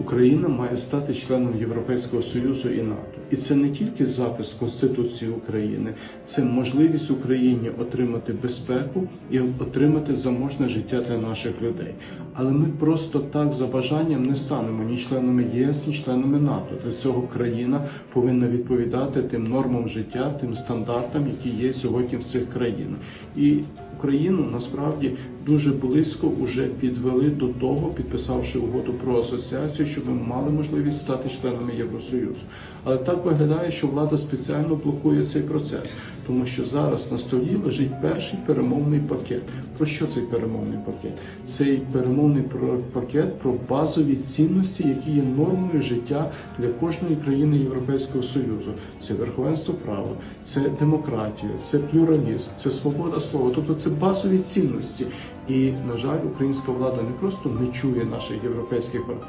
Україна має стати членом Європейського Союзу і НАТО. І це не тільки запис Конституції України, це можливість Україні отримати безпеку і отримати заможне життя для наших людей. Але ми просто так за бажанням не станемо ні членами ЄС, ні членами НАТО. Для цього країна повинна відповідати тим нормам життя, тим стандартам, які є сьогодні в цих країнах. І Україну насправді дуже близько вже підвели до того, підписавши угоду про асоціацію, щоб ми мали можливість стати членами Євросоюзу. Але так виглядає, що влада спеціально блокує цей процес, тому що зараз на столі лежить перший перемовний пакет. Про що цей перемовний пакет? Цей перемовний пакет про базові цінності, які є нормою життя для кожної країни Європейського Союзу. Це верховенство права, це демократія, це плюралізм, це свобода слова. Тобто це базові цінності. І на жаль, українська влада не просто не чує наших європейських партнерів.